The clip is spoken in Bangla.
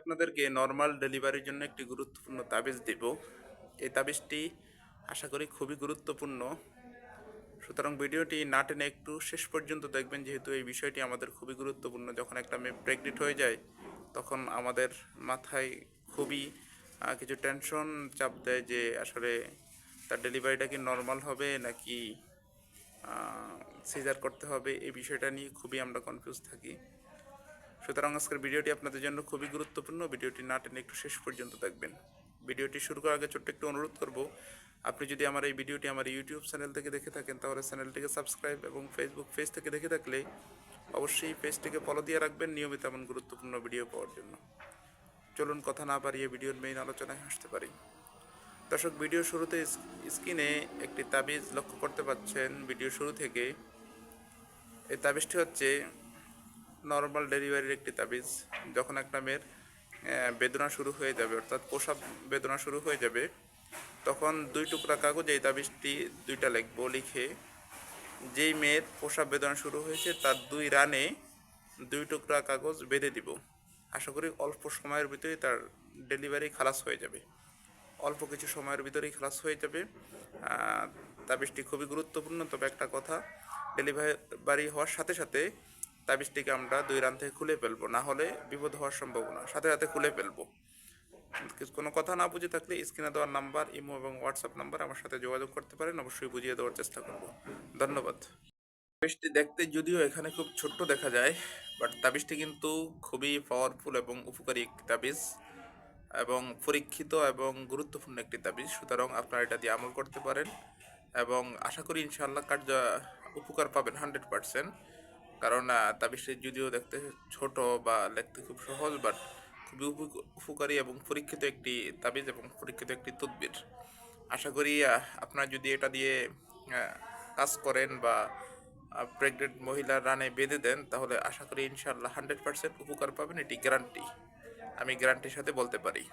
আপনাদেরকে নর্মাল ডেলিভারির জন্য একটি গুরুত্বপূর্ণ তাবিজ দেব। এই তাবিজটি আশা করি খুবই গুরুত্বপূর্ণ। সুতরাং ভিডিওটি না টেনে একটু শেষ পর্যন্ত দেখবেন, যেহেতু এই বিষয়টি আমাদের খুবই গুরুত্বপূর্ণ। যখন একটা মেয়ে প্রেগনেন্ট হয়ে যায়, তখন আমাদের মাথায় খুবই কিছু টেনশন চাপ দেয় যে আসলে তার ডেলিভারিটা কি নর্মাল হবে নাকি সিজার করতে হবে, এই বিষয়টা নিয়ে খুবই আমরা কনফিউজ থাকি। সুতরাং আজকের ভিডিওটি আপনাদের জন্য খুবই গুরুত্বপূর্ণ। ভিডিওটি না টেনে একটু শেষ পর্যন্ত দেখবেন। ভিডিওটি শুরু করার আগে ছোট্ট একটু অনুরোধ করব, আপনি যদি আমার এই ভিডিওটি আমার ইউটিউব চ্যানেল থেকে দেখে থাকেন, তাহলে চ্যানেলটিকে সাবস্ক্রাইব এবং ফেসবুক পেজ থেকে দেখে থাকলে অবশ্যই পেজটিকে ফলো দিয়ে রাখবেন নিয়মিত এমন গুরুত্বপূর্ণ ভিডিও পাওয়ার জন্য। চলুন কথা না বাড়িয়ে ভিডিওর মেইন আলোচনায় আসতে পারি। দর্শক ভিডিও শুরুতে স্ক- স্ক্রিনে একটি তাবিজ লক্ষ্য করতে পাচ্ছেন। ভিডিও শুরু থেকে এই তাবিজটি হচ্ছে নর্মাল ডেলিভারির একটি তাবিজ, যখন একটা মেয়ের বেদনা শুরু হয়ে যাবে, অর্থাৎ প্রসাব বেদনা শুরু হয়ে যাবে, তখন দুই টুকরা কাগজ এই তাবিজটি দুইটা লিখব, লিখে যেই মেয়ের প্রসাব বেদনা শুরু হয়েছে, তার দুই রানে দুই টুকরা কাগজ বেঁধে দিব। আশা করি অল্প সময়ের ভিতরেই তার ডেলিভারি খালাস হয়ে যাবে। অল্প কিছু সময়ের ভিতরেই খালাস হয়ে যাবে। তাবিজটি খুবই গুরুত্বপূর্ণ, তবে একটা কথা ডেলিভারি হওয়ার সাথে সাথে তাবিজটিকে আমরা দুই রান থেকে খুলে ফেলব, না হলে বিপদ হওয়ার সম্ভাবনা। সাথে সাথে খুলে ফেলব। কোনো কথা না বুঝে থাকলে স্ক্রিনে দেওয়ার নাম্বার, ইমো এবং হোয়াটসঅ্যাপ নাম্বার আমার সাথে যোগাযোগ করতে পারেন, অবশ্যই বুঝিয়ে দেওয়ার চেষ্টা করব। ধন্যবাদ। তাবিজটি দেখতে যদিও এখানে খুব ছোট্ট দেখা যায়, বাট তাবিজটি কিন্তু খুবই পাওয়ারফুল এবং উপকারী একটি তাবিজ এবং পরীক্ষিত এবং গুরুত্বপূর্ণ একটি তাবিজ। সুতরাং আপনারা এটা দিয়ে আমল করতে পারেন এবং আশা করি ইনশাআল্লাহ কার্য উপকার পাবেন হান্ড্রেড পারসেন্ট কারণ তাবিজটি যদিও দেখতে ছোট বা লিখতে খুব সহজ বাট খুবই উপ- উপকারী এবং পরীক্ষিত একটি তাবিজ এবং পরীক্ষিত একটি তদবির। আশা করি আপনারা যদি এটা দিয়ে কাজ করেন বা প্রেগনেন্ট মহিলার রানে বেঁধে দেন, তাহলে আশা করি ইনশাল্লাহ হান্ড্রেড পার্সেন্ট উপকার পাবেন, এটি গ্যারান্টি আমি গ্যারান্টির সাথে বলতে পারি।